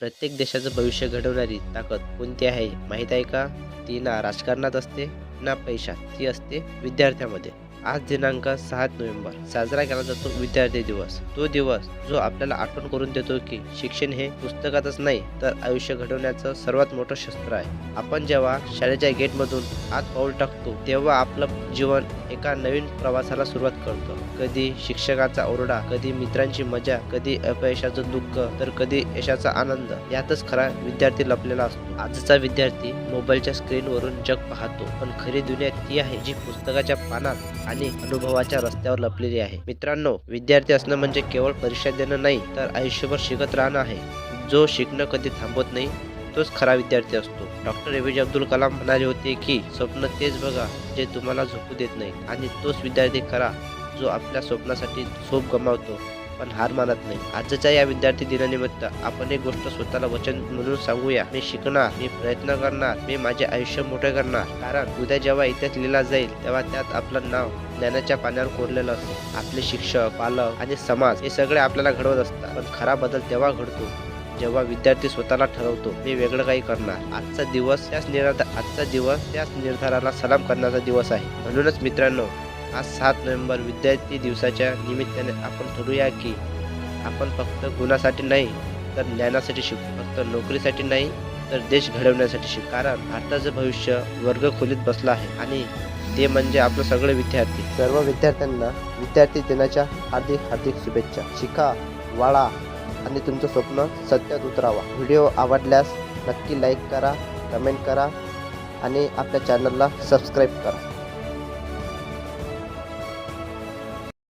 प्रत्येक देशाचं भविष्य घडवणारी ताकद कोणती आहे माहीत आहे का? ती ना राजकारणात असते ना पैशात. ती असते विद्यार्थ्यामध्ये. आज दिनांक सात नोव्हेंबर. साजरा केला जातो विद्यार्थी दिवस. तो दिवस जो आपल्याला आठवण करून देतो की शिक्षण हे पुस्तकातच नाही तर आयुष्य घडवण्याचं सर्वात मोठं शस्त्र आहे. आपण जेव्हा शाळेच्या गेटमधून आत पाऊल टाकतो तेव्हा आपलं जीवन एका नवीन प्रवासाला सुरुवात करतो. कधी शिक्षकाचा ओरडा कधी मित्रांची मजा कधी अपयशाचं दुःख तर कधी यशाचा आनंद यातच खरा विद्यार्थी लपलेला असतो. आजचा विद्यार्थी मोबाईलच्या स्क्रीनवरून जग पाहतो. पण खरी दुनिया ती आहे जी पुस्तकाच्या पानात आणि अनुभवाच्या रस्त्यावर लपलेली आहे. मित्रांनो विद्यार्थी असणं म्हणजे केवळ परीक्षा देणं नाही तर आयुष्यभर शिकत राहणं आहे. जो शिकणं कधी थांबवत नाही तोच खरा विद्यार्थी असतो. डॉक्टर ए पी जे अब्दुल कलाम म्हणाले होते की स्वप्न तेच बघा जे तुम्हाला झोपू देत नाही आणि तोच विद्यार्थी खरा जो आपल्या स्वप्नासाठी झोप गमावतो. पण हार मानत नाही. आजच्या या विद्यार्थी दिनानिमित्त आपण एक गोष्ट स्वतःला वचन म्हणून सांगूया. मी शिकणार मी प्रयत्न करणार मी माझे आयुष्य मोठे करणार. कारण उद्या जेव्हा इतिहास लिहिला जाईल तेव्हा त्यात आपलं नाव ज्ञानाच्या पाण्यावर कोरलेलं असतं. आपले शिक्षक पालक आणि समाज हे सगळे आपल्याला घडवत असतात. पण खरा बदल तेव्हा घडतो जेव्हा विद्यार्थी स्वतःला ठरवतो मी वेगळं काही करणार. आजचा दिवस त्याच निर्धार आजचा दिवस त्याच निर्धाराला सलाम करण्याचा दिवस आहे. म्हणूनच मित्रांनो आज सात नोव्हेंबर विद्यार्थी दिवसाच्या निमित्ताने आपण ठरवूया की आपण फक्त गुणासाठी नाही तर ज्ञानासाठी शिकू फक्त नोकरीसाठी नाही तर देश घडवण्यासाठी शिकू. कारण भारताचं भविष्य वर्ग खोलीत बसलं आहे आणि ते म्हणजे आपलं सगळे विद्यार्थी. सर्व विद्यार्थ्यांना विद्यार्थी दिनाच्या हार्दिक हार्दिक शुभेच्छा. शिका वाळा आणि तुमचं स्वप्न सत्यात उतरावा. व्हिडिओ आवडल्यास नक्की लाईक करा कमेंट करा आणि आपल्या चॅनलला सबस्क्राईब करा.